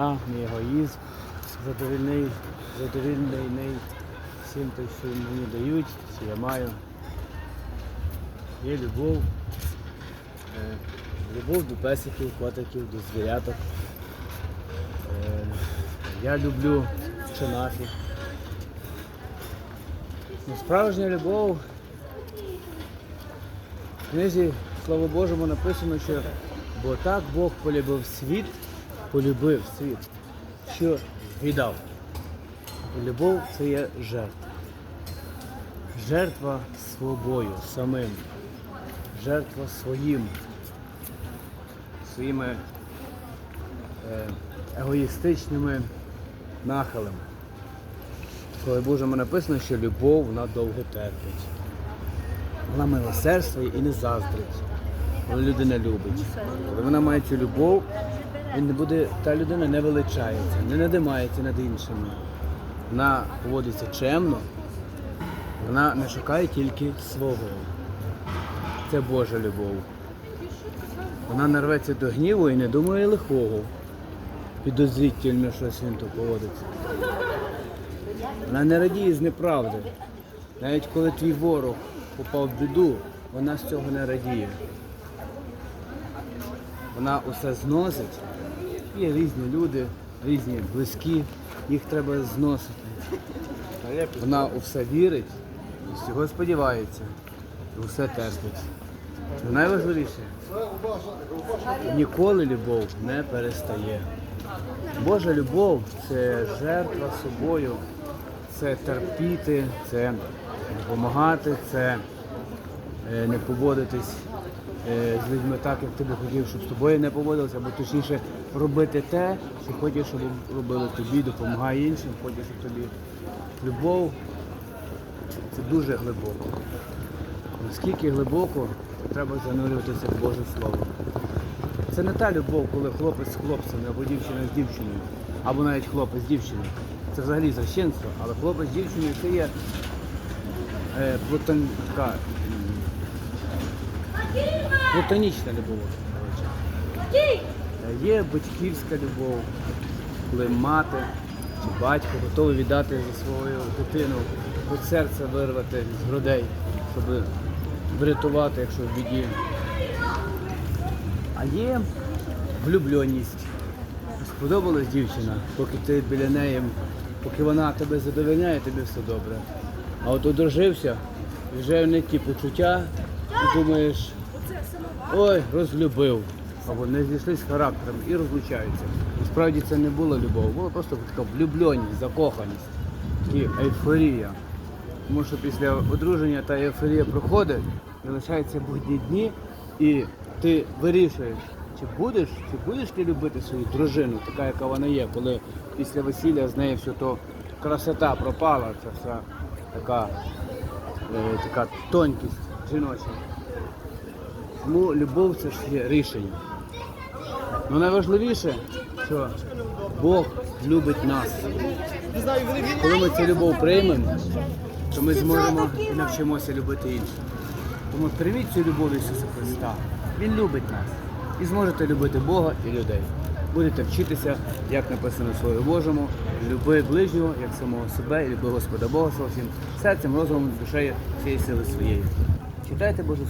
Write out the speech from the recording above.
Мій егоїзм, задовільний, задовільний всім те, що мені дають, що я маю. Є любов. Е, любов до песиків, котиків, до звіряток. Е, я люблю чинахи. Ну, справжня любов. В книзі Слово Божому написано, що бо так Бог полюбив світ, полюбив світ, що віддав. Любов це є жертва. Жертва собою самим. Жертва своїм. Своїми е, егоїстичними нахилами. Коли Божому написано, що любов вона довго терпить. Вона милосердствує і не заздрить, коли людина любить. Коли вона має цю любов, він буде, та людина не величається, не надимається над іншими. Вона поводиться чемно, вона не шукає тільки свого. Це Божа любов. Вона не рветься до гніву і не думає лихого. Підозрітельно щось він тут поводиться. Вона не радіє з неправди. Навіть коли твій ворог попав в біду, вона з цього не радіє. Вона усе зносить. Є різні люди, різні близькі, їх треба зносити. Вона у все вірить, всього сподівається, і усе терпить. Найважливіше, ніколи любов не перестає. Божа любов це жертва собою, це терпіти, це допомагати, це е, не поводитись з людьми так, як ти би хотів, щоб з тобою не поводилися, або точніше робити те, що хочеш, щоб робили тобі, допомагає іншим, хочеш, щоб тобі. Любов це дуже глибоко. Наскільки глибоко, треба занурюватися в Боже Слово. Це не та любов, коли хлопець з хлопцем, або дівчина з дівчиною, або навіть хлопець з дівчиною. Це взагалі священство, але хлопець з дівчиною це є е, м, платонічна любов. Є батьківська любов, коли мати чи батько готові віддати за свою дитину, хоч серце вирвати з грудей, щоб врятувати, якщо в біді. А є влюбленість. Сподобалась дівчина, поки ти біля неї, поки вона тебе задовольняє, тобі все добре. А от одружився, вже не ті почуття, і думаєш, ой, розлюбив. Або не зійшлися з характером і розлучаються. Насправді це не була любов, була просто така влюбленість, закоханість, і ейфорія. Тому що після одруження та ейфорія проходить, залишаються будні дні, і ти вирішуєш, чи будеш, чи будеш ти любити свою дружину, така, яка вона є, коли після весілля з нею все то красота пропала, ця вся така, е, така тонкість жіноча. Тому любов це ж є рішення. Ну найважливіше, що Бог любить нас. Коли ми цю любов приймемо, то ми зможемо і навчимося любити інших. Тому прийміть цю любов Ісуса Христа. Він любить нас. І зможете любити Бога і людей. Будете вчитися, як написано в Слові Божому, люби ближнього, як самого себе, і люби Господа Бога свого серцем, розумом, душею, всієї сили своєї. Читайте Боже